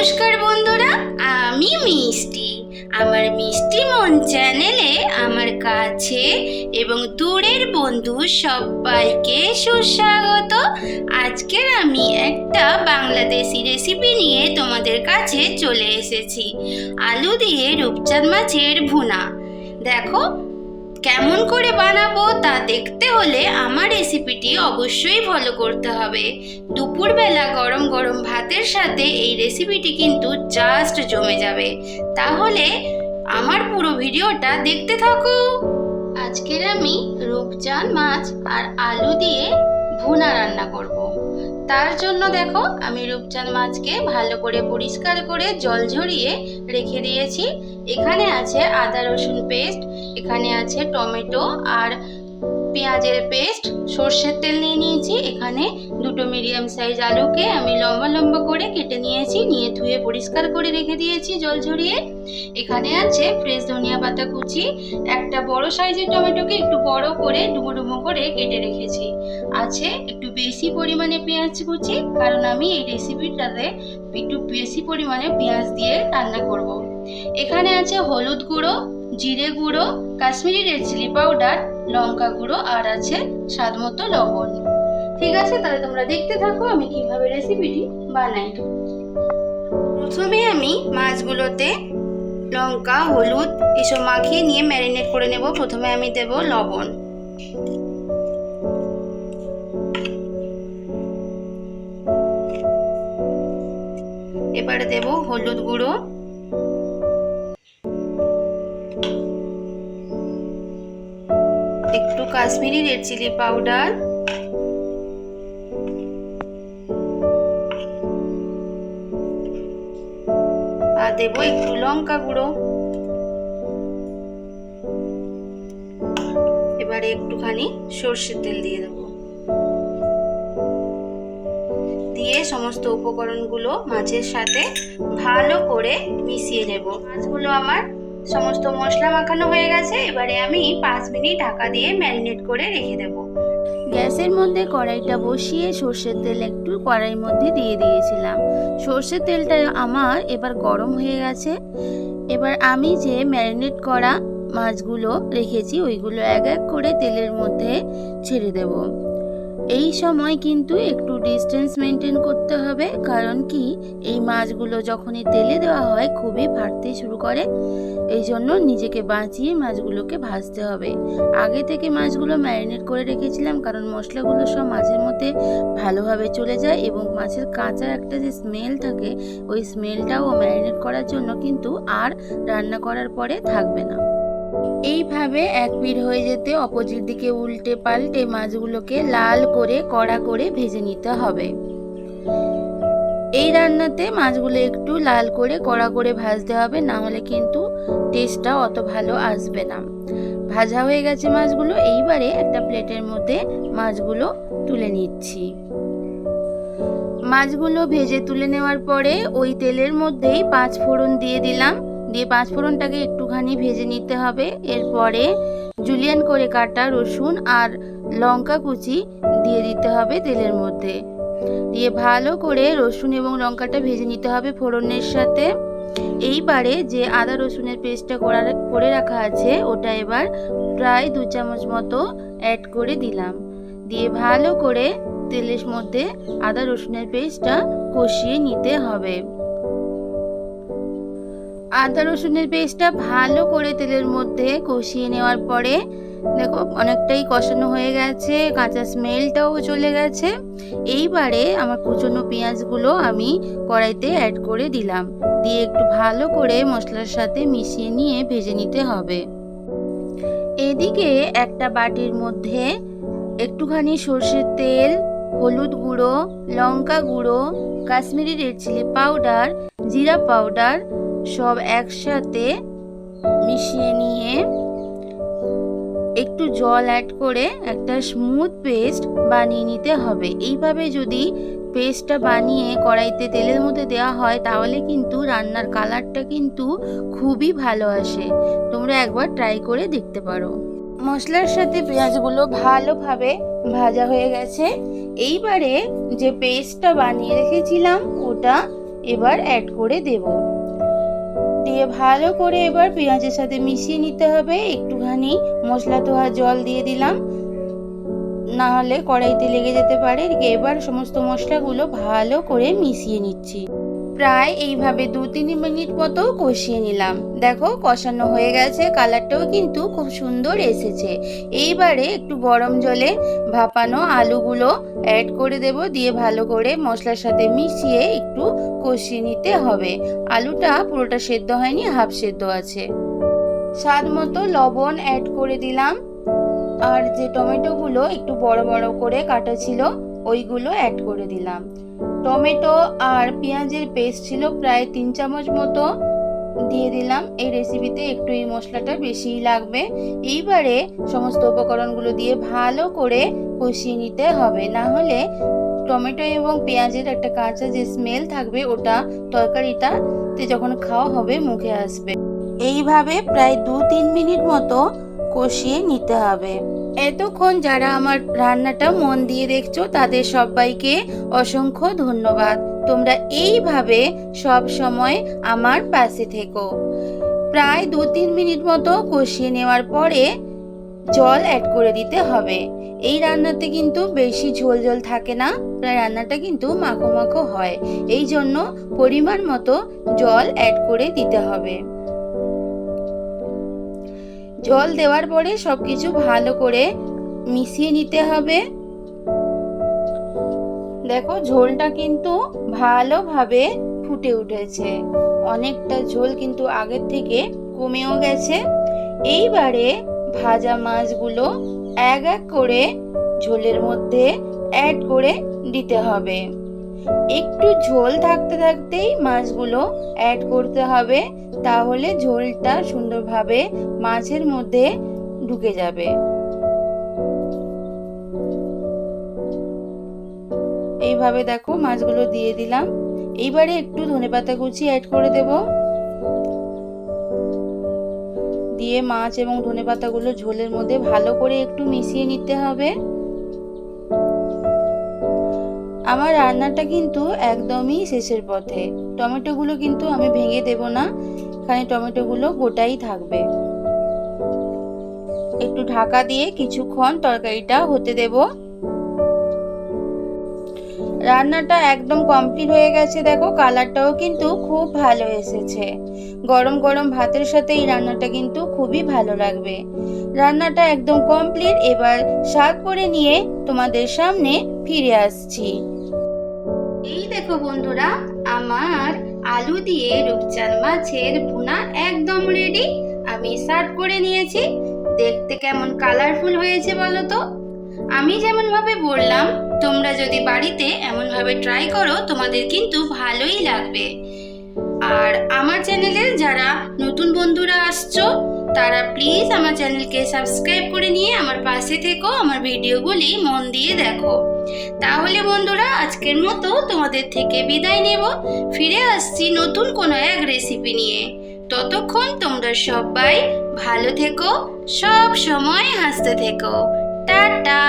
নমস্কার বন্ধুরা, আমি মিষ্টি। আমার মিষ্টি মন চ্যানেলে আমার কাছে এবং দূরের বন্ধু সবাইকে সুস্বাগত। আজকের আমি একটা বাংলাদেশি রেসিপি নিয়ে তোমাদের কাছে চলে এসেছি। আলু দিয়ে রূপচাঁদ মাছের ভুনা। দেখো কেমন করে বানাবো তা দেখতে হলে আমার রেসিপিটি অবশ্যই ফলো করতে হবে। দুপুরবেলা গরম গরম ভাতের সাথে এই রেসিপিটি কিন্তু জাস্ট জমে যাবে। তাহলে আমার পুরো ভিডিওটা দেখতে থাকো। আজকের আমি রূপচাঁদ মাছ আর আলু দিয়ে ভুনা রান্না করব। তার জন্য দেখো, আমি রূপচাঁদ মাছকে ভালো করে পরিষ্কার করে জল ঝরিয়ে রেখে দিয়েছি। এখানে আছে আদা রসুন পেস্ট এখানে আছে টমেটো আর পেঁয়াজের পেস্ট। সর্ষের তেল নিয়ে নিয়েছি। এখানে দুটো মিডিয়াম সাইজ আলুকে আমি লম্বা লম্বা করে কেটে নিয়েছি। নিয়ে ধুয়ে পরিষ্কার করে রেখে দিয়েছি জল ঝরিয়ে। এখানে আছে ফ্রেশ ধনিয়া পাতা কুচি। একটা বড় সাইজের টমেটোকে একটু বড় করে ডুমো ডুমো করে কেটে রেখেছি। আছে একটু বেশি পরিমাণে পেঁয়াজ কুচি, কারণ আমি এই রেসিপিটাতে একটু বেশি পরিমাণে পেঁয়াজ দিয়ে রান্না করব। এখানে আছে হলুদ গুঁড়ো জিরে গুঁড়ো, কাশ্মীরি রেড চিলি পাউডার, লঙ্কা গুঁড়ো আর আছে স্বাদ মতো লবণ। ঠিক আছে, তাহলে তোমরা দেখতে থাকো আমি কীভাবে রেসিপিটি বানাই। প্রথমে আমি মাছগুলোতে লঙ্কা, হলুদ এসব মাখিয়ে নিয়ে ম্যারিনেট করে নেব। প্রথমে আমি দেব লবণ। এবারে দেব হলুদ গুঁড়ো। Kashmiri red chilli powder. আর দেব একটু লঙ্কা গুঁড়ো। এবারে একটুখানি সর্ষের তেল দিয়ে দেব। দিয়ে সমস্ত উপকরণগুলো মাছের সাথে ভালো করে মিশিয়ে নেব। মাছগুলো আমার সমস্ত মশলা মাখানো হয়ে গেছে, এবারে আমি পাঁচ মিনিট ঢাকা দিয়ে ম্যারিনেট করে রেখে দেব। গ্যাসের মধ্যে কড়াইটা বসিয়ে সর্ষের তেল একটু কড়াইয়ের মধ্যে দিয়ে দিয়েছিলাম। সর্ষের তেলটা আমার এবার গরম হয়ে গেছে। এবার আমি যে ম্যারিনেট করা মাছগুলো রেখেছি, ওইগুলো এক এক করে তেলের মধ্যে ছেড়ে দেব। এই সময় কিন্তু একটু ডিস্টেন্স মেনটেন করতে হবে, কারণ কি? এই মাছগুলো যখনই তেলে দেওয়া হয়, খুবই ফাটতে শুরু করে। এই জন্য নিজেকে বাঁচিয়ে মাছগুলোকে ভাজতে হবে। আগে থেকে মাছগুলো ম্যারিনেট করে রেখেছিলাম কারণ মশলাগুলো সব মাছের মধ্যে ভালোভাবে চলে যায় এবং মাছের কাঁচা একটা যে স্মেল থাকে, ওই স্মেলটাও ম্যারিনেট করার জন্য কিন্তু আর রান্না করার পরে থাকবে না। এইভাবে এক পিঠ হয়ে যেতে অপোজিট দিকে উল্টে পাল্টে মাছগুলোকে লাল করে, কড়া করে ভেজে নিতে হবে। এই রান্নাতে মাছগুলো একটু লাল করে, কড়া করে ভাজতে হবে, না হলে কিন্তু টেস্টটা অত ভালো আসবে না। ভাজা হয়ে গেছে মাছগুলো, এইবারে একটা প্লেটের মধ্যে মাছগুলো তুলে নিচ্ছি। মাছগুলো ভেজে তুলে নেওয়ার পরে ওই তেলের মধ্যেই পাঁচ ফোড়ন দিয়ে দিলাম। দিয়ে পাঁচ ফোড়নটাকে একটুখানি ভেজে নিতে হবে। এরপরে জুলিয়ান করে কাটা রসুন আর লঙ্কা কুচি দিয়ে দিতে হবে তেলের মধ্যে। দিয়ে ভালো করে রসুন এবং লঙ্কাটা ভেজে নিতে হবে ফোড়নের সাথে। এইবারে যে আদা রসুনের পেস্টটা করা করে রাখা আছে, ওটা এবার প্রায় দু চামচ মতো অ্যাড করে দিলাম। দিয়ে ভালো করে তেলের মধ্যে আদা রসুনের পেস্টটা কষিয়ে নিতে হবে। আদা রসুনের পেস্টটা ভালো করে তেলের মধ্যে কষিয়ে নেওয়ার পরে দেখো, অনেকটাই কষানো হয়ে গেছে, কাঁচা স্মেলটাও চলে গেছে। এইবারে আমার কুচনো পেঁয়াজগুলো আমি কড়াইতে অ্যাড করে দিলাম। দিয়ে একটু ভালো করে মশলার সাথে মিশিয়ে নিয়ে ভেজে নিতে হবে। এদিকে একটা বাটির মধ্যে একটুখানি সর্ষের তেল, হলুদ গুঁড়ো, লঙ্কা গুঁড়ো, কাশ্মীরি রেড চিলি পাউডার জিরা পাউডার সব একসাথে মিশিয়ে নিয়ে একটু জল অ্যাড করে একটা স্মুথ পেস্ট বানিয়ে নিতে হবে। এইভাবে যদি পেস্টটা বানিয়ে কড়াইতে তেলের মধ্যে দেওয়া হয়, তাহলে কিন্তু রান্নার কালারটা কিন্তু খুবই ভালো আসে। তোমরা একবার ট্রাই করে দেখতে পারো। মশলার সাথে পেঁয়াজগুলো ভালোভাবে ভাজা হয়ে গেছে। এইবারে যে পেস্টটা বানিয়ে রেখেছিলাম, ওটা এবার অ্যাড করে দেব। দিয়ে ভালো করে এবার পেঁয়াজের সাথে মিশিয়ে নিতে হবে। একটুখানি মশলা ধোয়া জল দিয়ে দিলাম। না হলে কড়াইতে লেগে যেতে পারে। এবার সমস্ত মশলাগুলো ভালো করে মিশিয়ে নিচ্ছি। প্রায় এইভাবে দু তিন মিনিট মতো কষিয়ে নিলাম। দেখো, কষানো হয়ে গেছে, কালারটাও কিন্তু খুব সুন্দর এসেছে। এইবারে একটু গরম জলে ভাপানো আলুগুলো অ্যাড করে দেব, দিয়ে ভালো করে মশলার সাথে মিশিয়ে একটু কষিয়ে নিতে হবে। আলুটা পুরোটা সেদ্ধ হয়নি হাফ সেদ্ধ আছে। স্বাদ মতো লবণ অ্যাড করে দিলাম। আর যে টমেটোগুলো একটু বড় বড় করে কাটা ছিল, ওইগুলো অ্যাড করে দিলাম। টমেটো আর পেঁয়াজের পেস্ট ছিল প্রায় তিন চামচ মতো। দিয়ে দিলাম। এই রেসিপিতে একটু এই মশলাটা বেশিই লাগবে। এইবারে সমস্ত উপকরণগুলো দিয়ে ভালো করে কষিয়ে নিতে হবে। না হলে টমেটো এবং পেঁয়াজের একটা কাঁচা যে স্মেল থাকবে, ওটা তরকারিটাতে যখন খাওয়া হবে, মুখে আসবে। এইভাবে প্রায় দু তিন মিনিট মতো কষিয়ে নিতে হবে। এতক্ষণ যারা আমার রান্নাটা মন দিয়ে দেখছ, তাদের সবাইকে অসংখ্য ধন্যবাদ। তোমরা এইভাবে সব সময় আমার পাশে থেকো। প্রায় দু তিন মিনিট মতো কষিয়ে নেওয়ার পরে জল অ্যাড করে দিতে হবে। এই রান্নাতে কিন্তু বেশি ঝোল ঝোল থাকে না প্রায় রান্নাটা কিন্তু মাখো মাখো হয়। এই জন্য পরিমাণ মতো জল অ্যাড করে দিতে হবে। জল দেওয়ার পরে সবকিছু ভালো করে মিশিয়ে নিতে হবে। দেখো, ঝোলটা কিন্তু ভালোভাবে ফুটে উঠেছে। অনেকটা ঝোল কিন্তু আগের থেকে কমেও গেছে। এইবারে ভাজা মাছগুলো এক এক করে ঝোলের মধ্যে অ্যাড করে দিতে হবে। একটু ঝোল থাকতে থাকতেই মাছগুলো অ্যাড করতে হবে, তাহলে ঝোলটা সুন্দরভাবে মাছের মধ্যে ঢুকে যাবে। এইভাবে দেখো মাছগুলো দিয়ে দিলাম। এইবারে একটু ধনেপাতা কুচি অ্যাড করে দেব। দিয়ে মাছ এবং ধনেপাতাগুলো ঝোলের মধ্যে ভালো করে একটু মিশিয়ে নিতে হবে। আমার রান্নাটা কিন্তু একদমই শেষের পথে। টমেটোগুলো কিন্তু আমি ভেঙে দেব না এখানে টমেটোগুলো গোটাই থাকবে। একটু ঢাকা দিয়ে কিছুক্ষণ তরকারিটা হতে দেব। রান্নাটা একদম কমপ্লিট হয়ে গেছে, দেখো কালারটাও কিন্তু খুব ভালো এসেছে। গরম গরম ভাতের সাথে এই রান্নাটা কিন্তু খুবই ভালো লাগবে। রান্নাটা একদম কমপ্লিট, এবার সার্ভ করে নিয়ে তোমাদের সামনে ফিরে আসছি। এই দেখো বন্ধুরা, আমার আলু দিয়ে রূপচাঁদ মাছের ভুনা একদম রেডি আমি সার্ভ করে নিয়েছি। দেখতে কেমন কালারফুল হয়েছে বলো তো? আমি যেমনভাবে বললাম, তোমরা যদি বাড়িতে এমনভাবে ট্রাই করো, তোমাদের কিন্তু ভালোই লাগবে। আর আমার চ্যানেলে যারা নতুন বন্ধুরা আসছো, তারা প্লিজ আমার চ্যানেলকে সাবস্ক্রাইব করে নিয়ে আমার পাশে থেকো, আমার ভিডিওগুলি মন দিয়ে দেখো। তাহলে বন্ধুরা, আজকের মতো তোমাদের থেকে বিদায় নেব। ফিরে আসছি নতুন কোনো এক রেসিপি নিয়ে। ততক্ষণ তোমরা সবাই ভালো থেকো, সব সময় হাসতে থেকো। টাটা!